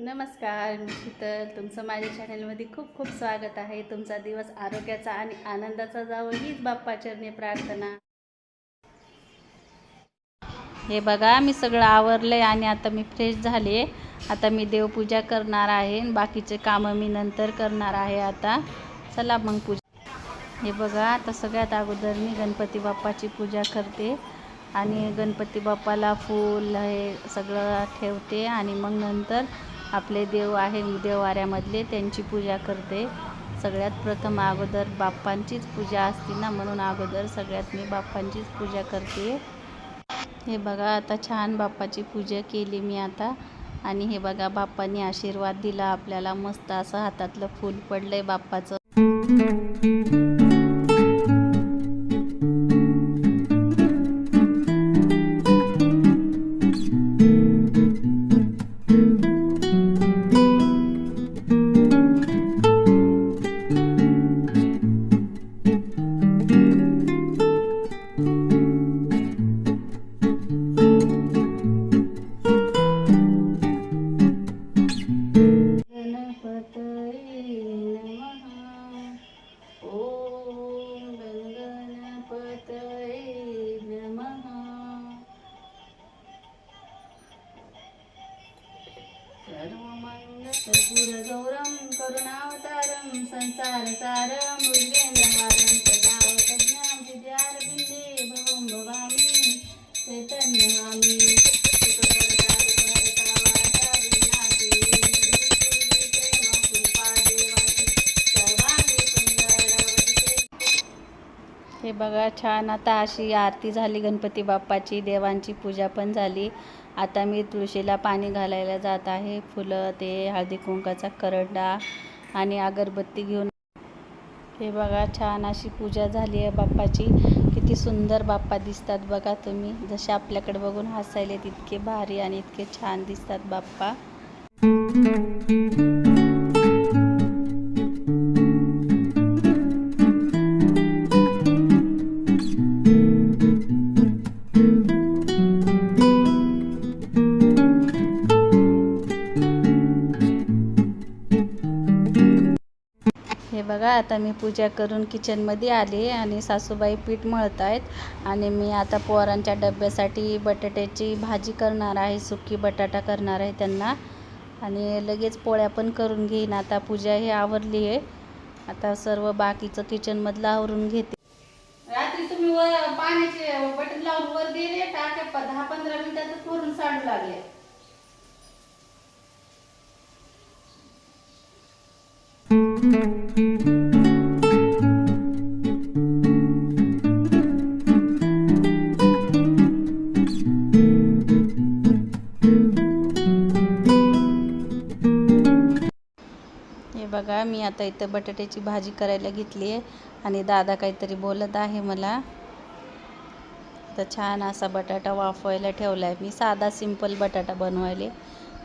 नमस्कार मी शीतल. तुमचं माझ्या चॅनलमध्ये खूप खूप स्वागत आहे. तुमचा दिवस आरोग्याचा आणि आनंदाचा जावं हीच बाप्पाचरणी प्रार्थना. हे बघा मी सगळं आवरलं आहे आणि आता मी फ्रेश झाले. आता मी देवपूजा करणार आहे बाकीचे कामं मी नंतर करणार आहे आता. चला मग पूजा. हे बघा आता सगळ्यात अगोदर मी गणपती बाप्पाची पूजा करते आणि गणपती बाप्पाला फूल हे सगळं ठेवते आणि मग नंतर आपले देव आहे देववाऱ्यामधले त्यांची पूजा करते. सगळ्यात प्रथम अगोदर बाप्पांचीच पूजा असते ना म्हणून अगोदर सगळ्यात मी बाप्पांचीच पूजा करते. हे बघा आता छान बाप्पाची पूजा केली मी आता. आणि हे बघा बाप्पांनी आशीर्वाद दिला आपल्याला. मस्त असं हातातलं फूल पडलं आहे बाप्पाचं. करुणावतारं संसारसारं विद्यारविन्दे भवं भवामि हे बघा छान आता अशी आरती झाली गणपती बाप्पाची देवांची पूजा पण झाली. आता मी तुळशीला पाणी घालायला जात आहे. फुलं ते हळदी कुंकाचा करंडा आणि अगरबत्ती घेऊन. हे बघा छान अशी पूजा झाली आहे बाप्पाची. किती सुंदर बाप्पा दिसतात बघा तुम्ही. जसे आपल्याकडे बघून हसायले तितके भारी आणि इतके छान दिसतात बाप्पा. बघा आता मी पूजा करून किचनमध्ये आले आणि सासूबाई पीठ मळत आहेत आणि मी आता पोरांच्या डब्यासाठी बटाट्याची भाजी करणार आहे सुकी बटाटा करणार आहे त्यांना. आणि लगेच पोळ्या पण करून घेईन. आता पूजा हे आवरली आहे. आता सर्व बाकीचं किचनमधलं आवरून घेते. रात्री तुम्ही वर पाण्याचे बटन लावून वर दिले टाक्या दहा पंधरा मिनिटातच वरून साडू लागले. हे बघा मी आता इथं बटाट्याची भाजी करायला घेतली आहे आणि दादा काहीतरी बोलत आहे मला. तर छान असा बटाटा वाफवायला ठेवला आहे मी साधा सिंपल बटाटा बनवायले.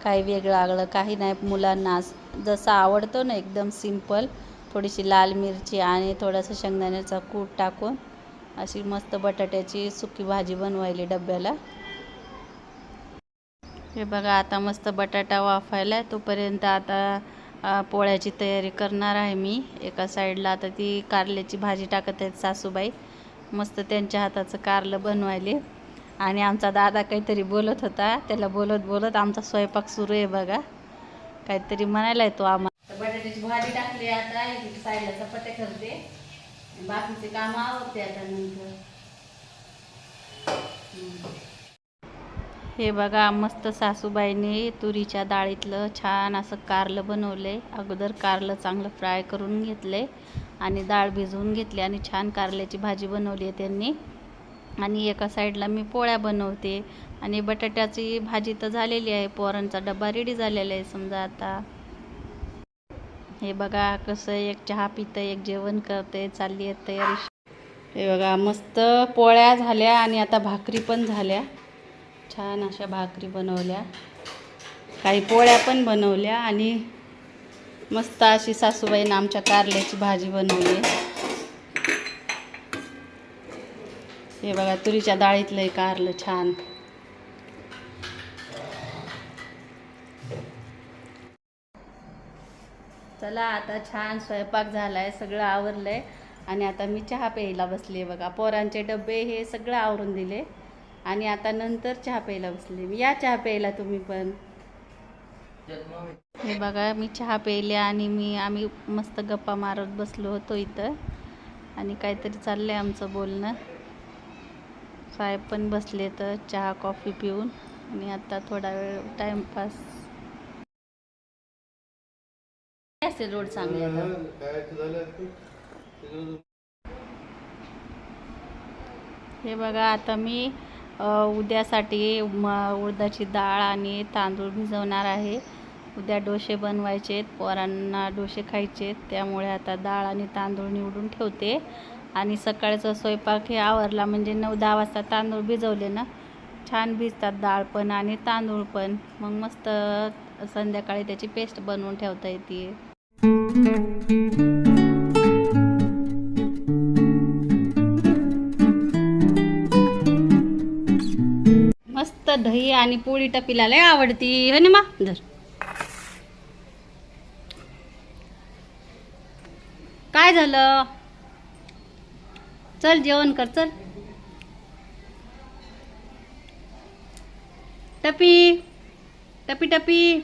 काही वेगळं आगळं काही नाही. मुलांना जसं आवडतो ना एकदम सिंपल थोडीशी लाल मिरची आणि थोडासा शेंगदाण्याचा कूट टाकून अशी मस्त बटाट्याची सुकी भाजी बनवायली डब्याला. हे बघा आता मस्त बटाटा वाफायला तोपर्यंत आता पोळ्याची तयारी करणार आहे मी. एका साईडला आता ती कारल्याची भाजी टाकत आहेत सासूबाई. मस्त त्यांच्या हाताचं कारलं बनवायले. आणि आमचा दादा काहीतरी बोलत होता. त्याला बोलत बोलत आमचा स्वयंपाक सुरू आहे बघा. काहीतरी म्हणायला येतो आम्हाला बटाट्याची भाजी टाकली आता. एक साईडला चपात्या करते. बाकीचे काम आवडते आता नंतर. हे बघा मस्त सासूबाईने तुरीच्या डाळीतलं छान असं कारलं बनवलंय अगोदर कारलं चांगलं फ्राय करून घेतले आणि डाळ भिजवून घेतली आणि छान कारल्याची भाजी बनवली आहे त्यांनी. आणि एका साईडला मी पोळ्या बनवते आणि बटाट्याची भाजी तर झालेली आहे पोरांचा डबा रेडी झालेला आहे समजा आता. हे बघा कसं एक चहा पितं एक जेवण करते चालली आहे तयारी. हे बघा मस्त पोळ्या झाल्या आणि आता भाकरी पण झाल्या. छान अशा भाकरी बनवल्या. काही पोळ्या पण बनवल्या आणि मस्त अशी सासूबाईनं आमच्या कारल्याची भाजी बनवली. हे बघा तुरीच्या डाळीतलं हे कारलं छान. चला आता छान स्वयंपाक झालाय सगळं आवरलंय. आणि आता मी चहा प्यायला बसले बघा. पोरांचे डबे हे सगळं आवरून दिले. आणि आता नंतर चहा प्यायला बसले. या चहा प्यायला तुम्ही पण. हे बघा मी चहा प्यायले आणि मी आम्ही मस्त गप्पा मारत बसलो होतो इथं. आणि काहीतरी चाललंय आमचं बोलणं. साहेब पण बसले तर चहा कॉफी पिऊन. आणि आता थोडा वेळ टाइमपास असेल रोड चांगले? हे बघा आता मी उद्यासाठी म उडदाची डाळ आणि तांदूळ भिजवणार आहे. उद्या डोसे बनवायचे आहेत. पोरांना डोसे खायचे आहेत. त्यामुळे आता डाळ आणि तांदूळ निवडून ठेवते. आणि सकाळचा स्वयंपाक हे आवरला म्हणजे नऊ दहा वाजता तांदूळ भिजवले ना? छान भिजतात डाळ पण आणि तांदूळ पण. मग मस्त संध्याकाळी त्याची पेस्ट बनवून ठेवता येते. दही आणि पोळी टपीला लय आवडती. हो ना मा धर. काय झालं? चल जेवण कर चल. टपी टपी टपी.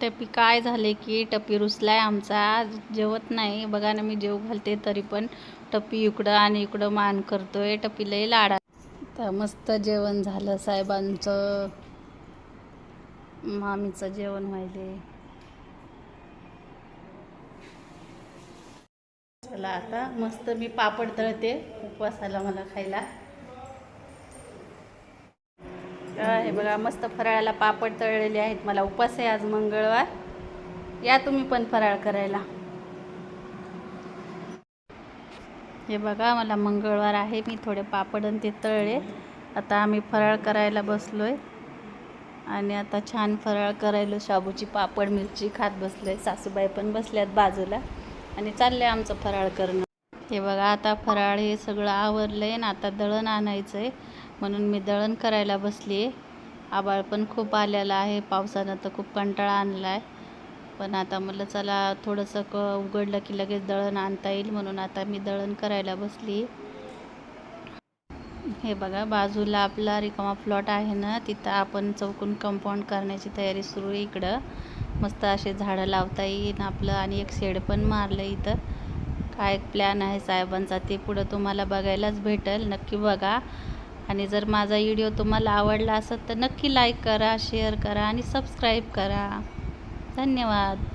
टपी काय झाले की टपी रुसलाय आमचा. जेवत नाही. बघा ना मी जेव घालते तरी पण. टपी इकडं आणि इकडं मान करतोय. टपी लय लाडा तर मस्त जेवण झालं साहेबांचं. मामीचं जेवण व्हायले. चला आता मस्त मी पापड तळते उपवासाला मला खायला. काय हे बघा मस्त फराळाला पापड तळलेले आहेत. मला उपवास आहे आज मंगळवार. या तुम्ही पण फराळ करायला. हे बघा मला मंगळवार आहे मी थोडे पापड आणि ते तळले. आता आम्ही फराळ करायला बसलो आहे आणि आता छान फराळ करायलो. शाबूची पापड मिरची खात बसलोय सासूबाई पण बसल्यात बाजूला. आणि चाललंय आमचं फराळ करणं. हे बघा आता फराळ हे सगळं आवरलंय आणि आता दळण आणायचं आहे म्हणून मी दळण करायला बसली आहे आबाळ पण खूप आलेलं आहे. पावसानं तर खूप कंटाळा आणला आहे पण आता म्हटलं चला थोडंसं क उघडलं की लगेच दळण आणता येईल म्हणून आता मी दळण करायला बसली. हे बघा बाजूला आपला रिकामा प्लॉट आहे ना तिथं आपण चौकून कंपाऊंड करण्याची तयारी सुरू आहे इकडं. मस्त असे झाडं लावता येईल आपलं आणि एक शेड पण मारलं इथं. काय प्लॅन आहे साहेबांचा ते पुढं तुम्हाला बघायलाच भेटेल नक्की बघा. आणि जर माझा व्हिडिओ तुम्हाला आवडला असेल तर नक्की लाईक करा शेअर करा आणि सबस्क्राईब करा. धन्यवाद.